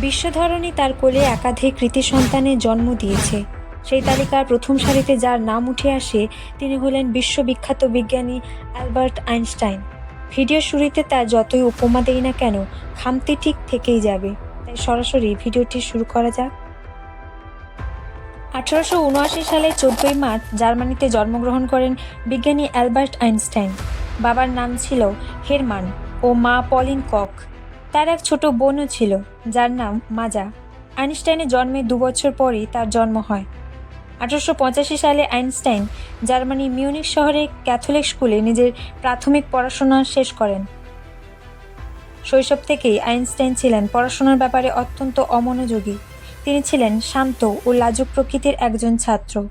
বিশ্বধরণী তার কোলে একাধিক কৃতি সন্তানের জন্ম দিয়েছে। সেই তালিকার প্রথম সারিতে যার নাম উঠে আসে, তিনি হলেন বিশ্ববিখ্যাত বিজ্ঞানী অ্যালবার্ট আইনস্টাইন। ভিডিও শুরুতে তার যতই উপমা দেই না কেন, খামতি ঠিক থেকেই যাবে। তাই সরাসরি ভিডিওটি শুরু করা যাক। আঠারোশো উনআশি সালে চোদ্দই মার্চ জার্মানিতে জন্মগ্রহণ করেন বিজ্ঞানী অ্যালবার্ট আইনস্টাইন। বাবার নাম ছিল হেরমান ও মা পলিন কক। তার এক ছোট বোনও ছিল, যার নাম মাজা। আইনস্টাইনের জন্মের দু বছর পরেই তার জন্ম হয়। আঠারোশো পঁচাশি সালে আইনস্টাইন জার্মানি মিউনিক শহরে ক্যাথলিক স্কুলে নিজের প্রাথমিক পড়াশোনা শেষ করেন। শৈশব থেকেই আইনস্টাইন ছিলেন পড়াশোনার ব্যাপারে অত্যন্ত অমনোযোগী। তিনি ছিলেন শান্ত ও লাজুক প্রকৃতির একজন ছাত্র।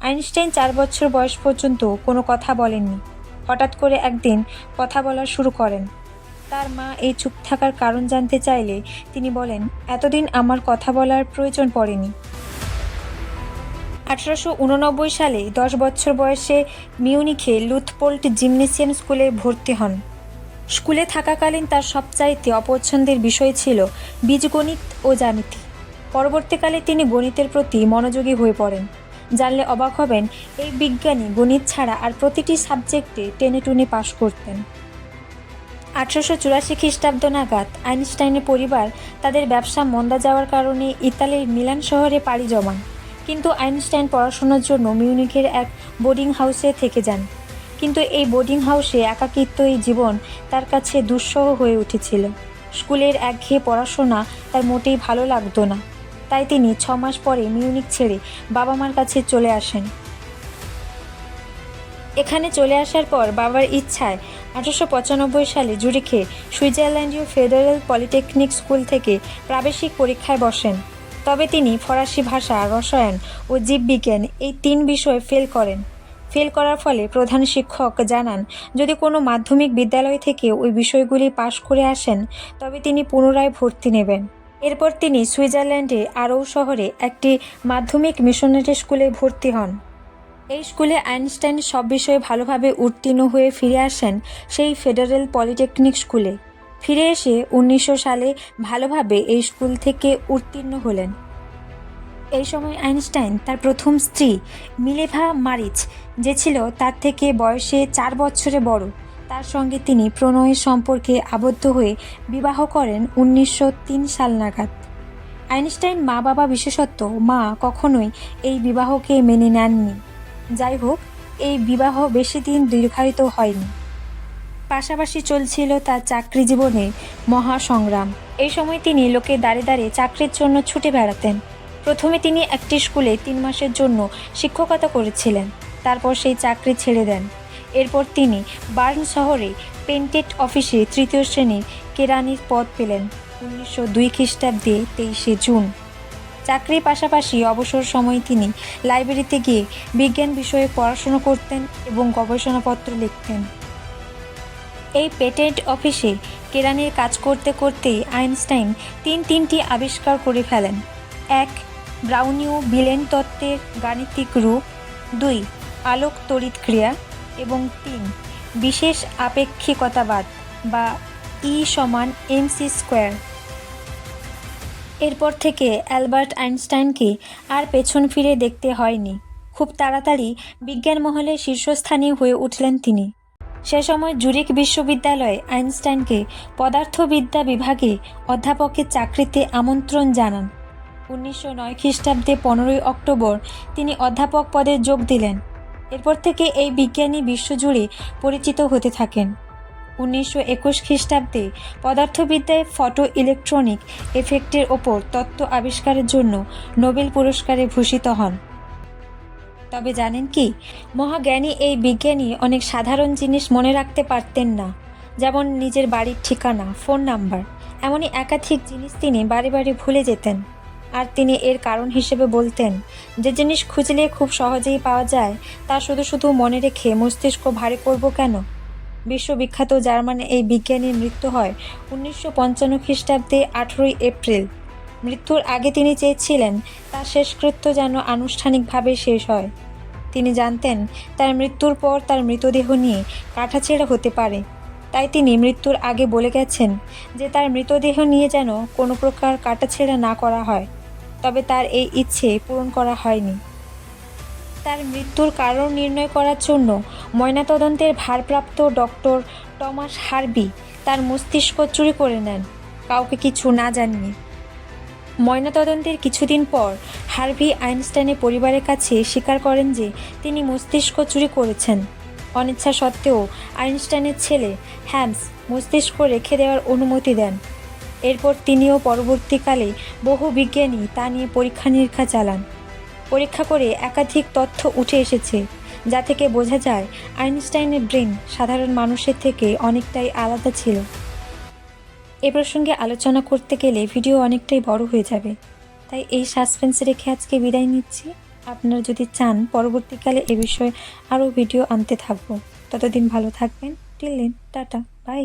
আইনস্টাইন চার বছর বয়স পর্যন্ত কোনো কথা বলেননি। হঠাৎ করে একদিন কথা বলা শুরু করেন। তার মা এই চুপ থাকার কারণ জানতে চাইলে তিনি বলেন, এতদিন আমার কথা বলার প্রয়োজন পড়েনি। আঠারোশো উননব্বই সালে দশ বছর বয়সে মিউনিখে লুথপোল্ট জিমনেসিয়াম স্কুলে ভর্তি হন। স্কুলে থাকাকালীন তার সবচাইতে অপছন্দের বিষয় ছিল বীজগণিত ও জ্যামিতি। পরবর্তীকালে তিনি গণিতের প্রতি মনোযোগী হয়ে পড়েন। জানলে অবাক হবেন, এই বিজ্ঞানী গণিত ছাড়া আর প্রতিটি সাবজেক্টে টেনে টুনে পাশ করতেন। আঠারোশো চুরাশি খ্রিস্টাব্দ নাগাদ আইনস্টাইনের পরিবার তাদের ব্যবসা মন্দা যাওয়ার কারণে ইতালির মিলান শহরে পাড়ি জমান। কিন্তু আইনস্টাইন পড়াশোনার জন্য মিউনিখের এক বোর্ডিং হাউসে থেকে যান। কিন্তু এই বোর্ডিং হাউসে একাকিত্ব এই জীবন তার কাছে দুঃসহ হয়ে উঠেছিল। স্কুলের একঘেয়ে পড়াশোনা তার মোটেই ভালো লাগতো না। তাই তিনি ছ মাস পরে মিউনিক ছেড়ে বাবা মার কাছে চলে আসেন। এখানে চলে আসার পর বাবার ইচ্ছায় আঠারোশো পঁচানব্বই সালে জুরিখে সুইজারল্যান্ডীয় ফেডারেল পলিটেকনিক স্কুল থেকে প্রাবেশিক পরীক্ষায় বসেন। তবে তিনি ফরাসি ভাষা, রসায়ন ও জীববিজ্ঞান এই তিন বিষয়ে ফেল করেন। ফেল করার ফলে প্রধান শিক্ষক জানান, যদি কোনো মাধ্যমিক বিদ্যালয় থেকে ওই বিষয়গুলি পাশ করে আসেন, তবে তিনি পুনরায় ভর্তি নেবেন। এরপর তিনি সুইজারল্যান্ডে আরও শহরে একটি মাধ্যমিক মিশনারি স্কুলে ভর্তি হন। এই স্কুলে আইনস্টাইন সব বিষয়ে ভালোভাবে উত্তীর্ণ হয়ে ফিরে আসেন সেই ফেডারেল পলিটেকনিক স্কুলে। ফিরে এসে উনিশশো সালে ভালোভাবে এই স্কুল থেকে উত্তীর্ণ হলেন। এই সময় আইনস্টাইন তার প্রথম স্ত্রী মিলেভা মারিচ, যে ছিল তার থেকে বয়সে চার বছরে বড়, তার সঙ্গে তিনি প্রণয়ের সম্পর্কে আবদ্ধ হয়ে বিবাহ করেন উনিশশো তিন সাল নাগাদ। আইনস্টাইন মা বাবা বিশেষত্ব মা কখনোই এই বিবাহকে মেনে নেননি। যাই হোক এই বিবাহ বেশি দিন দীর্ঘায়িত হয়নি। পাশাপাশি চলছিল তার চাকরি জীবনে মহা সংগ্রাম এই সময় তিনি লোকে দাঁড়ে দাঁড়ে চাকরির জন্য ছুটে বেড়াতেন। প্রথমে তিনি একটি স্কুলে তিন মাসের জন্য শিক্ষকতা করেছিলেন, তারপর সেই চাকরি ছেড়ে দেন। এরপর তিনি বার্ন শহরে পেন্টেড অফিসে তৃতীয় শ্রেণির কেরানির পদ পেলেন। উনিশশো দুই খ্রিস্টাব্দে তেইশে জুন। চাকরির পাশাপাশি অবসর সময়ে তিনি লাইব্রেরিতে গিয়ে বিজ্ঞান বিষয়ে পড়াশোনা করতেন এবং গবেষণাপত্র লিখতেন। এই পেটেন্ট অফিসে কেরানির কাজ করতে করতেই আইনস্টাইন তিন তিনটি আবিষ্কার করে ফেলেন। এক ব্রাউনিও বিলেন তত্ত্বের গাণিতিক রূপ। দুই, আলোক তড়িৎ ক্রিয়া। এবং তিন, বিশেষ আপেক্ষিকতাবাদ বা ই সমান এমসি স্কোয়ার। এরপর থেকে অ্যালবার্ট আইনস্টাইনকে আর পেছন ফিরে দেখতে হয়নি। খুব তাড়াতাড়ি বিজ্ঞান মহলে শীর্ষস্থানীয় হয়ে উঠলেন তিনি। সে সময় জুরিক বিশ্ববিদ্যালয়ে আইনস্টাইনকে পদার্থবিদ্যা বিভাগে অধ্যাপকের চাকরিতে আমন্ত্রণ জানান। উনিশশো নয় খ্রিস্টাব্দে পনেরোই অক্টোবর তিনি অধ্যাপক পদে যোগ দিলেন। এরপর থেকে এই বিজ্ঞানী বিশ্বজুড়ে পরিচিত হতে থাকেন। উনিশশো একুশ খ্রিস্টাব্দে পদার্থবিদ্যায় ফটো ইলেকট্রনিক এফেক্টের ওপর তত্ত্ব আবিষ্কারের জন্য নোবেল পুরস্কারে ভূষিত হন। তবে জানেন কি, মহাজ্ঞানী এই বিজ্ঞানী অনেক সাধারণ জিনিস মনে রাখতে পারতেন না, যেমন নিজের বাড়ির ঠিকানা, ফোন নাম্বার, এমনই একাধিক জিনিস তিনি বারে বারে ভুলে যেতেন। আর তিনি এর কারণ হিসেবে বলতেন, যে জিনিস খুঁজলে খুব সহজেই পাওয়া যায়, তা শুধু শুধু মনে রেখে মস্তিষ্ক ভারী করব কেন? বিশ্ববিখ্যাত জার্মানে এই বিজ্ঞানীর মৃত্যু হয় উনিশশো পঞ্চান্ন খ্রিস্টাব্দে আঠেরোই এপ্রিল। মৃত্যুর আগে তিনি চেয়েছিলেন তার শেষকৃত্য যেন আনুষ্ঠানিকভাবে শেষ হয়। তিনি জানতেন তার মৃত্যুর পর তার মৃতদেহ নিয়ে কাটাছেড়া হতে পারে। তাই তিনি মৃত্যুর আগে বলে গেছেন যে তার মৃতদেহ নিয়ে যেন কোনো প্রকার কাটাছেড়া না করা হয়। তবে তার এই ইচ্ছে পূরণ করা হয়নি। তার মৃত্যুর কারণ নির্ণয় করার জন্য ময়নাতদন্তের ভারপ্রাপ্ত ডক্টর টমাস হার্বি তার মস্তিষ্ক চুরি করে নেন। কাউকে কিছু না জানিয়ে। ময়নাতদন্তের কিছুদিন পর হার্ভি আইনস্টাইনের পরিবারের কাছে স্বীকার করেন যে তিনি মস্তিষ্ক চুরি করেছেন। অনিচ্ছা সত্ত্বেও আইনস্টাইনের ছেলে হ্যামস মস্তিষ্ক রেখে দেওয়ার অনুমতি দেন। এরপর তিনিও পরবর্তীকালে বহু বিজ্ঞানী তা নিয়ে পরীক্ষা নিরীক্ষা চালান। পরীক্ষা করে একাধিক তথ্য উঠে এসেছে, যা থেকে বোঝা যায় আইনস্টাইনের ব্রেন সাধারণ মানুষের থেকে অনেকটাই আলাদা ছিল। এ প্রসঙ্গে আলোচনা করতে গেলে ভিডিও অনেকটাই বড় হয়ে যাবে। তাই এই সাসপেন্স রেখে আজকে বিদায় নিচ্ছি। আপনারা যদি চান, পরবর্তীকালে এ বিষয়ে আরও ভিডিও আনতে থাকব। ততদিন ভালো থাকবেন। Till then, tata, bye.